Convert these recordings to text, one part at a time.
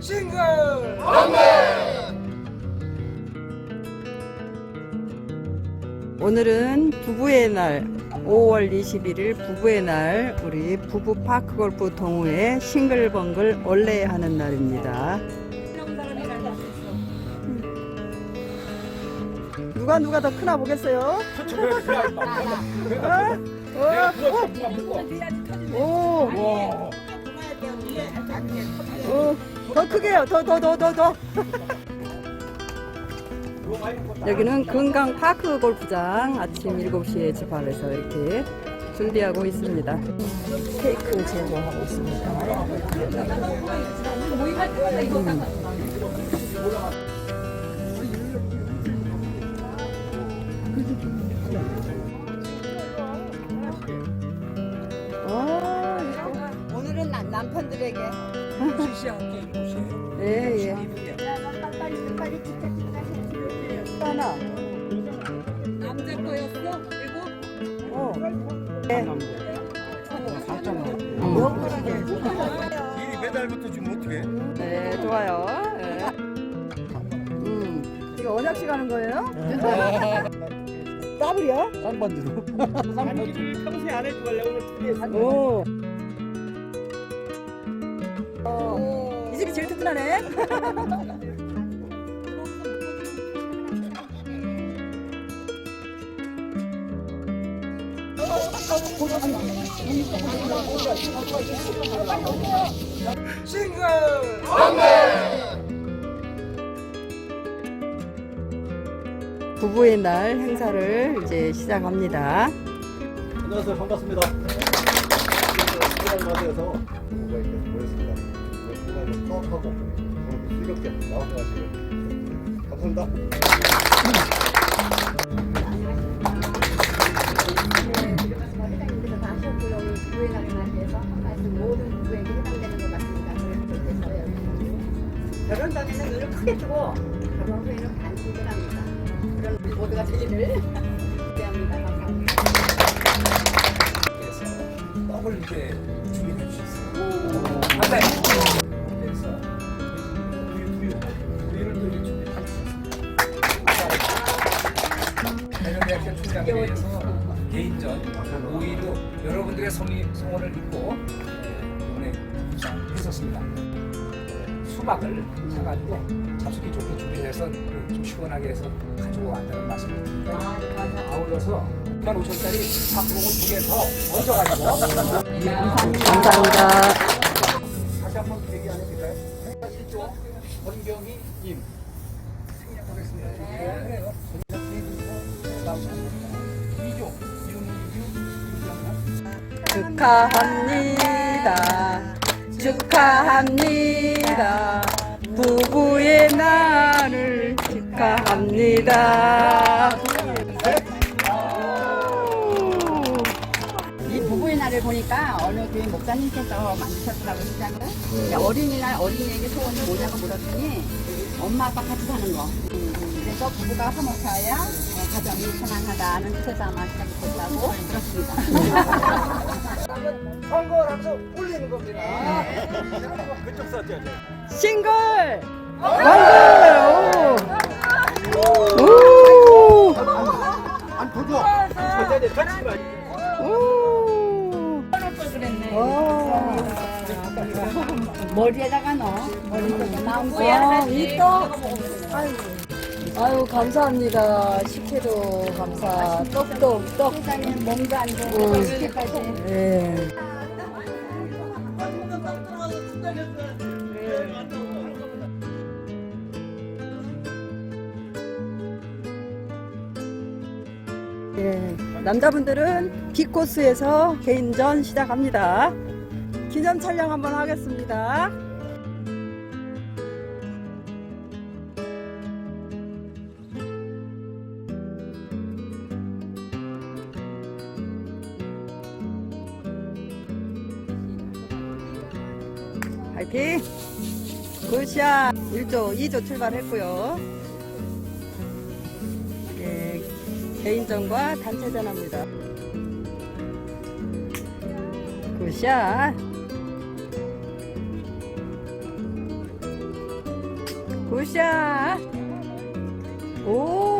싱글 오늘은 부부의 날 5월 21일 부부의 날 우리 부부 파크 골프 동호회 싱글벙글 원래 하는 날입니다. 누가 누가 더 크나 보겠어요? 어? 어? 오, 오, 더 크게 요. 더 더 더 더 더. 여기는 금강 파크 골프장 아침 7시에 집합해서 이렇게 준비하고 있습니다. 케이크 제조하고 있습니다. 아, 오늘은 남, 남편들에게. 빨리 빨리 진짜 진짜 하나. 남자 거였어? 그리고 어. 네. 이 메달부터 주면 어떻게? 네, 좋아요. 네. 음, 이거 언약식 하는 거예요? 더블이야? 쌍반지로 쌍반지를 평소에 안 해주고 오늘. 어, 이 집이 제일 튼튼하네. 싱글 부부의 날 행사를 이제 시작합니다. 안녕하세요. 반갑습니다. 시간 맞이해 시간을 tok 하고 오늘 즐겁게 나와가지고 감사합니다. 회장님께서 다 하셨고요. 오늘 부부의 날을 맞이해서 한 말씀 모든 부부에게 해당되는 것 같습니다. 그래서 여러분 결혼 전에는 눈을 크게 뜨고 결혼 후에는 반칙을 합니다. 그런 우리 모두가 되기를 기대합니다. 감사합니다. 그래서 떡을 이제 준 개인전 5위로 여러분들의 성의, 성원을 입고 이번에 했었습니다. 수박을 사가지고 잡수기 좋게 준비해서 좀 시원하게 해서 가지고 왔다는 말씀을 드립니다. 아울러서 2만 5천짜리 박봉을 두개더 얹어가지고 감사합니다. 다시 한번 얘기 안 해줄까요? 1조 권경희 임 생략하겠습니다. 그 축하합니다. 축하합니다. 부부의 날을 축하합니다. 이 부부의 날을 보니까 어느 교회 목사님께서 만드셨더라고요, 시장을. 근데 어린이날 어린이에게 소원이 뭐냐고 물었더니 엄마 아빠 같이 사는 거. 음, 그래서 부부가 어, 가정이 편안하다는 뜻에서 아마 시작이 됐다고 들었습니다. 선거를 하면서 올리는 겁니다. 그쪽 사죠. 싱글! 왕글! 오! 오! 안 보죠. 같이 봐. 오! 와. 머리에다가 넣어. 머리에다가 나온 와, 거야. 이 떡. 아유, 감사합니다. 식혜도 감사. 떡도, 떡. 세상에는 몸도 안 좋은 음. 거 이렇게까지. 예. 예, 남자분들은 비코스에서 개인전 시작합니다. 기념 촬영 한번 하겠습니다. 화이팅! 굿샷! 1조, 2조 출발했고요. 예, 개인전과 단체전 합니다. 굿샷! 굿샷. 오.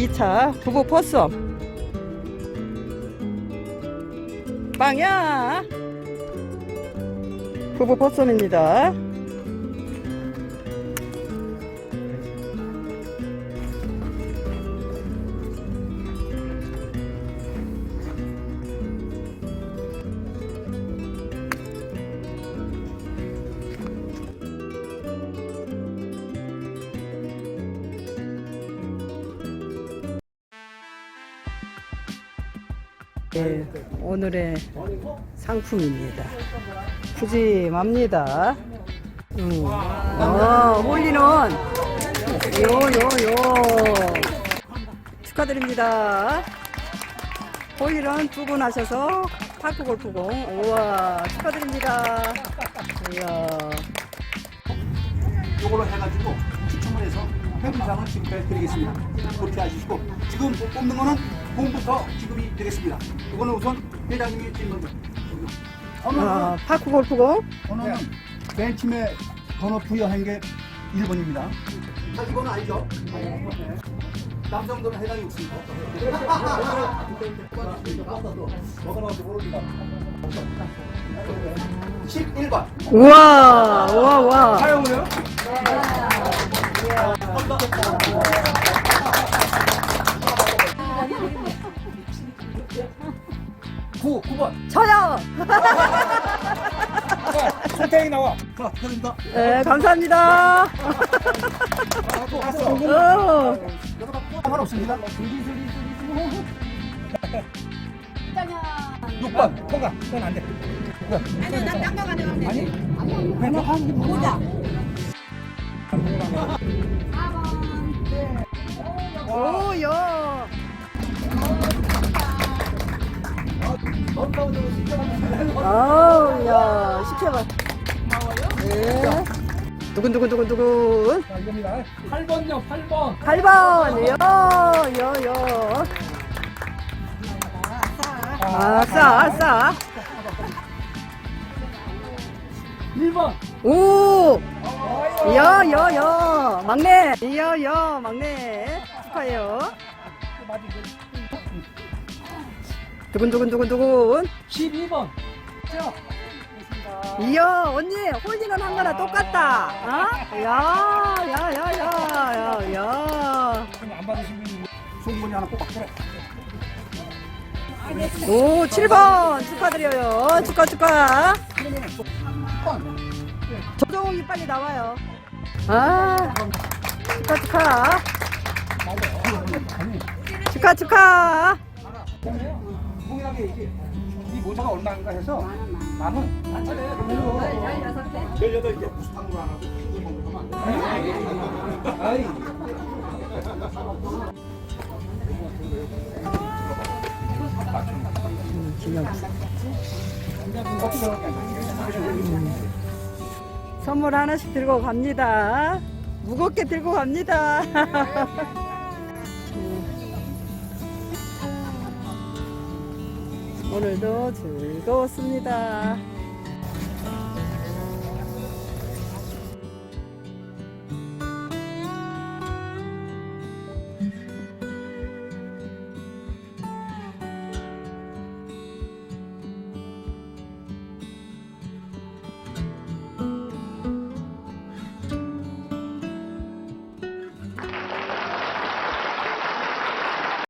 2차 부부 포섬 빵야! 부부 포섬입니다. 네, 오늘의 상품입니다. 푸짐합니다. 음. 어, 홀리는 요요요 축하드립니다. 홀리는 두 분 하셔서 파크 골프공 우와 축하드립니다. 이야. 요걸로 해가지고 추첨을 해서 회분상을 지급해 드리겠습니다. 그렇게 하시고 지금 뽑는 거는 공부터 지급이 되겠습니다. 이거는 우선 회장님이 찍는 거. 번호는, 아, 파크 골프공 번호는 맨 처음에 번호 부여한 게 1번입니다. 자, 이거는 알죠? 남성들은 해당이 없습니다. 뭐가 나올지 모르니까 11번. 우와 우와 우와 사용을요? 구, 9번. 저요. 선택이 나와. 자, 축하드립니다. 네 감사합니다. 어. 상관없습니다. 6번. 통과. 그건 안 돼. 오야. 아우 야 시켜봐. 네. 두근두근두근두근. 자, 이겁니다. 8번요, 8번. 8번 요요요. 아싸 아싸. 1번. 오. 여여여 막내. 여여 막내 축하해요. 두근두근 두근두근. 12번. 이야 언니 홀리는 한 거나 똑같다. 어? 야야야야야야. 야. 그럼 안 받으신 분이 송문이 하나 꼭 그래. 오 7번 축하드려요. 축하 축하. 조정이 빨리 나와요. 아 축하 축하. 축하 축하. 동 일하게 이게 이 모자가 얼마인가 해서 만 원. 안 차려요. 18개 무슨 탕으로 안 하고 하면 안 돼. 아이. 선물 하나씩 들고 갑니다. 무겁게 들고 갑니다. 오늘도 즐거웠습니다.